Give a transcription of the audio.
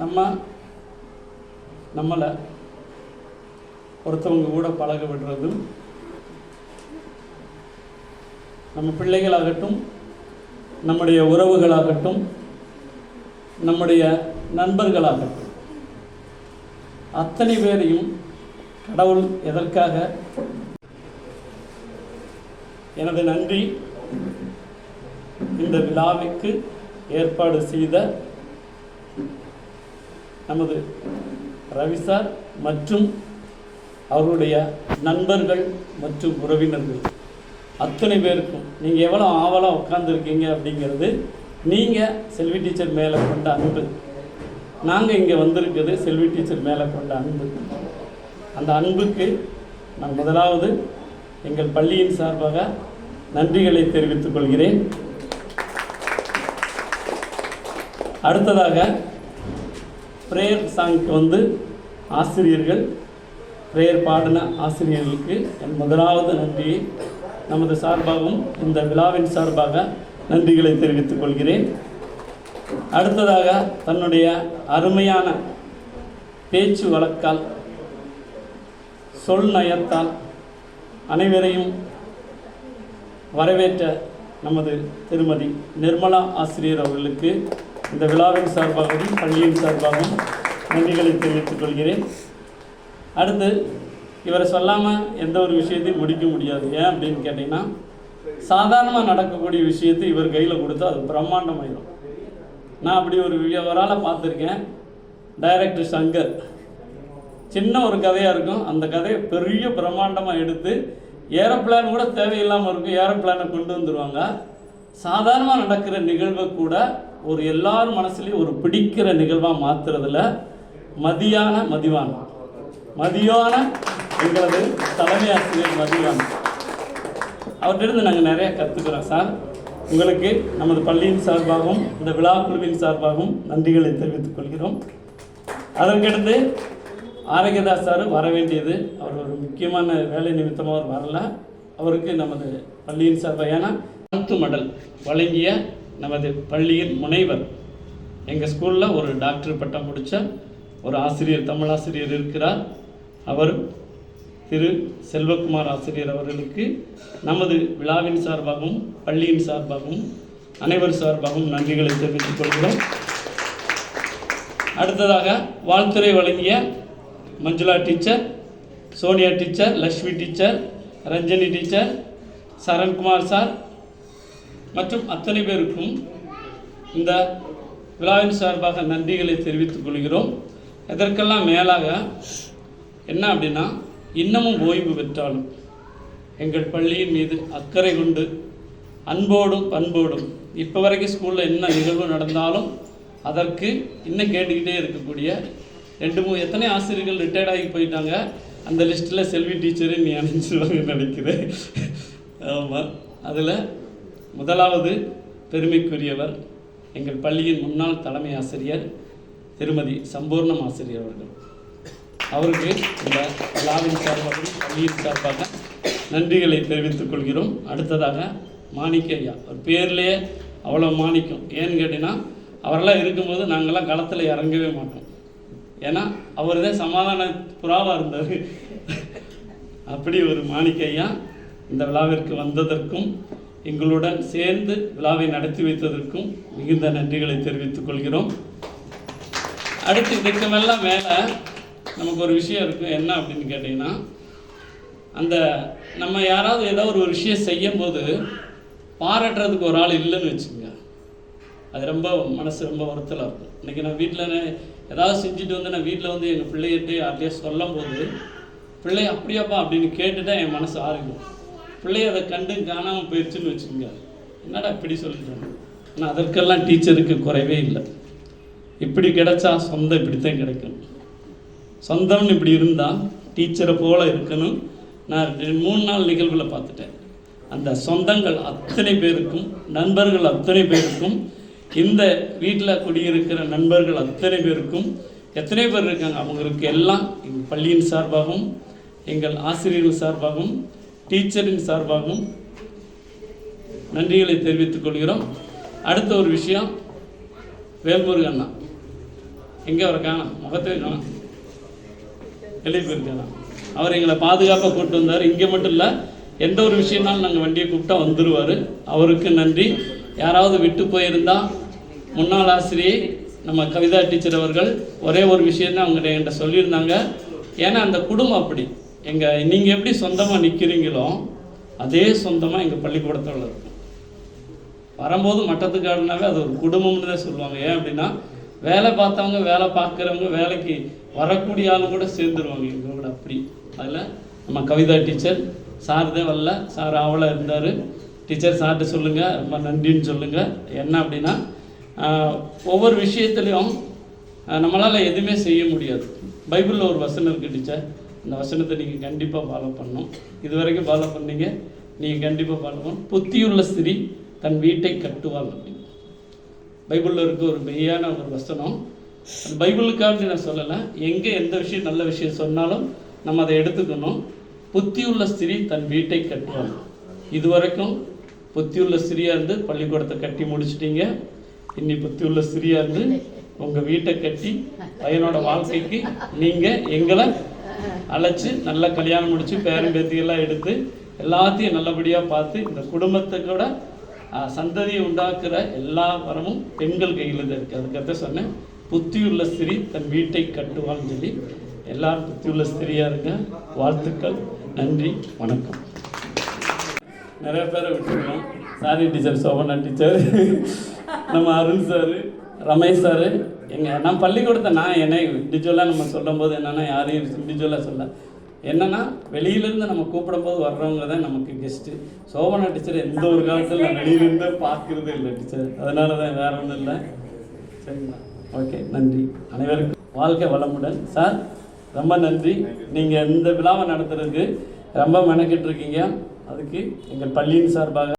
நம்ம நம்மளை ஒருத்தவங்க கூட பழக விடுறதும் நம்ம பிள்ளைகளாகட்டும் நம்முடைய உறவுகளாகட்டும் நம்முடைய நண்பர்களாகட்டும் அத்தனை பேரையும் கடவுள் எதற்காக? எனது நன்றி. இந்த விழாவிற்கு ஏற்பாடு செய்த நமது ரவி சார் மற்றும் அவருடைய நண்பர்கள் மற்றும் உறவினர்கள். அத்தனை பேருக்கும் நீங்கள் எவ்வளோ ஆவலாக உட்காந்துருக்கீங்க அப்படிங்கிறது நீங்கள் செல்வி டீச்சர் மேலே கொண்ட அன்பு. நாங்கள் இங்கே வந்திருக்கிறது செல்வி டீச்சர் மேலே கொண்ட அன்பு. அந்த அன்புக்கு நான் முதலாவது எங்கள் பள்ளியின் சார்பாக நன்றிகளை தெரிவித்துக் கொள்கிறேன். அடுத்ததாக ப்ரேயர் சாங்க்கு வந்து ஆசிரியர்கள் ப்ரேயர் பாடின ஆசிரியர்களுக்கு என் முதலாவது நன்றியை நமது சார்பாகவும் இந்த விழாவின் சார்பாக நன்றிகளை தெரிவித்துக் கொள்கிறேன். அடுத்ததாக தன்னுடைய அருமையான பேச்சு வழக்கால் சொல் நயத்தால் அனைவரையும் வரவேற்ற நமது திருமதி நிர்மலா ஆசிரியர் அவர்களுக்கு இந்த விழாவின் சார்பாகவும் பள்ளியின் சார்பாகவும் நன்றிகளை தெரிவித்துக் கொள்கிறேன். அடுத்து இவரை சொல்லாமல் எந்த ஒரு விஷயத்தையும் முடிக்க முடியாது. ஏன் அப்படின்னு கேட்டிங்கன்னா சாதாரணமாக நடக்கக்கூடிய விஷயத்தை இவர் கையில் கொடுத்தா அது பிரம்மாண்டமாயிடும் நான் அப்படி ஒரு வி- ஒரு ஆளை பார்த்துருக்கேன் டைரக்டர் சங்கர். சின்ன ஒரு கதையாக இருக்கும். அந்த கதையை பெரிய பிரம்மாண்டமாக எடுத்து ஏரோப்ளான் கூட தேவையில்லாமல் இருக்கும். ஏரோப்ளானை கொண்டு வந்துடுவாங்க சாதாரணமாக நடக்கிற நிகழ்வை கூட ஒரு எல்லார் மனசுலையும் ஒரு பிடிக்கிற நிகழ்வாக மாற்றுறதுல மதியான மதிவான். மதியான எங்களது தலைமை ஆசிரியர் மதிவான். அவர்கிட்ட நாங்கள் நிறைய கற்றுக்கிறோம் சார். உங்களுக்கு நமது பள்ளியின் சார்பாகவும் இந்த விழா குழுவின் சார்பாகவும் நன்றிகளை தெரிவித்துக் கொள்கிறோம். அதற்கடுத்து ஆரோக்கியதாஸ் சார் வர வேண்டியது. அவர் ஒரு முக்கியமான வேலை நிமித்தமாக அவர் வரல. அவருக்கு நமது பள்ளியின் சார்பாக ஏன்னா பத்து மடல் வழங்கிய நமது பள்ளியின் முனைவர். எங்கள் ஸ்கூலில் ஒரு டாக்டர் பட்டம் முடித்த ஒரு ஆசிரியர் தமிழ் ஆசிரியர் இருக்கிறார். அவர் திரு செல்வகுமார் ஆசிரியர் அவர்களுக்கு நமது விழாவின் சார்பாகவும் பள்ளியின் சார்பாகவும் அனைவர் சார்பாகவும் நன்றிகளை தெரிவித்துக் கொள்கிறோம். அடுத்ததாக வாழ்த்துறை வழங்கிய Manjula teacher Sonia teacher Lakshmi teacher Ranjani teacher Sarankumar sir மற்றும் அத்தனை பேருக்கும் இந்த விழாவின் சார்பாக நன்றிகளை தெரிவித்துக் கொள்கிறோம். இதற்கெல்லாம் மேலாக என்ன அப்படின்னா இன்னமும் ஓய்வு பெற்றாலும் எங்கள் பள்ளியின் மீது அக்கறை கொண்டு அன்போடும் பண்போடும் இப்போ வரைக்கும் ஸ்கூலில் என்ன நிகழ்வு நடந்தாலும் அதற்கு இன்னும் கேட்டுக்கிட்டே இருக்கக்கூடிய ரெண்டு மூணு எத்தனை ஆசிரியர்கள் ரிட்டையர்ட் ஆகி போயிட்டாங்க? அந்த லிஸ்ட்டில் செல்வி டீச்சரு நீ அனுப்பிச்சிருவாங்கன்னு நினைக்கிறேன். ஆமாம் அதில் முதலாவது பெருமைக்குரியவர் எங்கள் பள்ளியின் முன்னாள் தலைமை ஆசிரியர் திருமதி சம்பூர்ணம் ஆசிரியர் அவர்கள். அவருக்கு இந்த விழாவின் சார்பாகவும் பள்ளியின் சார்பாக நன்றிகளை தெரிவித்துக் கொள்கிறோம். அடுத்ததாக மாணிக்க ஐயா அவர் பேர்லேயே அவ்வளோ மாணிக்கம். ஏன்னு கேட்டிங்கன்னா அவரெல்லாம் இருக்கும்போது நாங்கள்லாம் களத்தில் இறங்கவே மாட்டோம். ஏன்னா அவர் தான் சமாதான புறாவாக இருந்தார். அப்படி ஒரு மாணிக்க ஐயா இந்த விழாவிற்கு வந்ததற்கும் எங்களுடன் சேர்ந்து விழாவை நடத்தி வைத்ததற்கும் மிகுந்த நன்றிகளை தெரிவித்துக் கொள்கிறோம். அடுத்து இதுக்கெல்லாம் மேலே நமக்கு ஒரு விஷயம் இருக்கும் என்ன அப்படின்னு கேட்டிங்கன்னா அந்த நம்ம யாராவது ஏதோ ஒரு விஷயம் செய்யும்போது பாராட்டுறதுக்கு ஒரு ஆள் இல்லைன்னு வச்சுங்க அது ரொம்ப மனசு ரொம்ப வருத்தலாக இருக்கும். இன்றைக்கி நான் வீட்டில் ஏதாவது செஞ்சுட்டு வந்து நான் வீட்டில் வந்து எங்கள் பிள்ளைகிட்டே யார்கிட்டயோ சொல்லும் போது பிள்ளை அப்படியாப்பா? அப்படின்னு கேட்டுட்டா என் மனசு ஆரம்பிக்கும் பிள்ளை அதை கண்டு காணாமல் போயிடுச்சுன்னு வச்சுக்கோங்க. என்னடா இப்படி சொல்லிட்டாங்க ஆனால் அதற்கெல்லாம் டீச்சருக்கு குறைவே இல்லை. இப்படி கிடைச்சா சொந்தம் இப்படித்தான் கிடைக்கும். சொந்தம்னு இப்படி இருந்தால் டீச்சரை போல் இருக்கணும். நான் ரெண்டு மூணு நாள் நிகழ்வில் பார்த்துட்டேன். அந்த சொந்தங்கள் அத்தனை பேருக்கும் நண்பர்கள் அத்தனை பேருக்கும் இந்த வீட்டில் குடியிருக்கிற நண்பர்கள் அத்தனை பேருக்கும் எத்தனை பேர் இருக்காங்க? அவங்களுக்கு எல்லாம் எங்கள் பள்ளியின் சார்பாகவும் எங்கள் ஆசிரியர்கள் சார்பாகவும் டீச்சரின் சார்பாகவும் நன்றிகளை தெரிவித்துக் கொள்கிறோம். அடுத்த ஒரு விஷயம் வேல்முருகன் அண்ணா. எங்கே அவரை காணும்? முகத்தை காணும். வெளியே போயிருக்காங்க அவர் எங்களை பாதுகாப்பாக கூப்பிட்டு வந்தார். இங்கே மட்டும் இல்லை எந்த ஒரு விஷயம்னாலும் நாங்கள் வண்டியை கூப்பிட்டா வந்துடுவார் அவருக்கு நன்றி. யாராவது விட்டு போயிருந்தால் முன்னாள் ஆசிரியை நம்ம கவிதா டீச்சர் அவர்கள் ஒரே ஒரு விஷயம்தான் அவங்க என்கிட்ட சொல்லியிருந்தாங்க. ஏன்னா அந்த குடும்பம் அப்படி. எங்கள் நீங்கள் எப்படி சொந்தமாக நிற்கிறீங்களோ அதே சொந்தமாக எங்கள் பள்ளிக்கூடத்தில் இருக்கும். வரும்போது மட்டத்துக்காடுனாவே அது ஒரு குடும்பம்னு தான் சொல்லுவாங்க. ஏன் அப்படின்னா வேலை பார்த்தவங்க வேலை பார்க்குறவங்க வேலைக்கு வரக்கூடிய ஆளும் கூட சேர்ந்துருவாங்க. எங்கள் கூட அப்படி. அதில் நம்ம கவிதா டீச்சர் சார் தான் வரல. சார் அவளாக இருந்தார். டீச்சர் சார்கிட்ட சொல்லுங்கள் ரொம்ப நன்றின்னு சொல்லுங்கள் என்ன அப்படின்னா ஒவ்வொரு விஷயத்துலையும் நம்மளால் எதுவுமே செய்ய முடியாது. பைபிளில் ஒரு வசனம் இருக்குது டீச்சர். இந்த வசனத்தை நீங்கள் கண்டிப்பாக ஃபாலோ பண்ணணும். இது வரைக்கும் ஃபாலோ பண்ணீங்க. நீங்கள் கண்டிப்பாக ஃபாலோ பண்ணணும். புத்தியுள்ள ஸ்திரீ தன் வீட்டை கட்டுவாள் அப்படின்னு. பைபிளில் இருக்க ஒரு மெய்யான ஒரு வசனம். அந்த பைபிளுக்காண்டி நான் சொல்லலை. எங்கே எந்த விஷயம் நல்ல விஷயம் சொன்னாலும் நம்ம அதை எடுத்துக்கணும். புத்தியுள்ள ஸ்திரீ தன் வீட்டை கட்டுவாள். இது வரைக்கும் புத்தியுள்ள ஸ்திரியாக இருந்து பள்ளிக்கூடத்தை கட்டி முடிச்சிட்டீங்க. இன்னி புத்தியுள்ள ஸ்திரியாக இருந்து உங்கள் வீட்டை கட்டி பையனோட வாழ்க்கைக்கு நீங்கள் எங்களை அழைச்சி நல்லா கல்யாணம் முடித்து பேரன் பேத்தியெல்லாம் எடுத்து எல்லாத்தையும் நல்லபடியாக பார்த்து இந்த குடும்பத்தை கூட சந்ததியை உண்டாக்குற எல்லா வரமும் பெண்கள் கையில் தான் இருக்குது அதுக்கத்த சொன்னேன் புத்தியுள்ள ஸ்திரீ தன் வீட்டை கட்டுவான்னு சொல்லி. எல்லாரும் புத்தியுள்ள ஸ்திரீயாக இருங்க. வாழ்த்துக்கள். நன்றி. வணக்கம். நிறைய பேரை விட்டுருக்கோம். Sorry teacher Shobana teacher. நம்ம அருண் சார் ரமேஷ் சார் எங்கள் நான் பள்ளிக்கூடத்தை நான் என்னை இண்டிவிஜுவலாக நம்ம சொல்லும்போது என்னென்னா யாரையும் இண்டிவிஜுவலாக சொல்ல. என்னென்னா வெளியிலேருந்து நம்ம கூப்பிடும்போது வர்றவங்க தான் நமக்கு கெஸ்ட்டு சோபனா டீச்சர் எந்த ஒரு காலத்தில் நான் வெளியிலேருந்து பார்க்கறதே இல்லை டீச்சர். அதனால தான் வேற ஒன்றும் இல்லை. சரிங்களா? ஓகே நன்றி. அனைவருக்கும் வாழ்க்கை வளமுடன். சார் ரொம்ப நன்றி. நீங்கள் இந்த விழாவை நடத்துறதுக்கு ரொம்ப மெனக்கிட்டு இருக்கீங்க அதுக்கு எங்கள் பள்ளியின் சார்பாக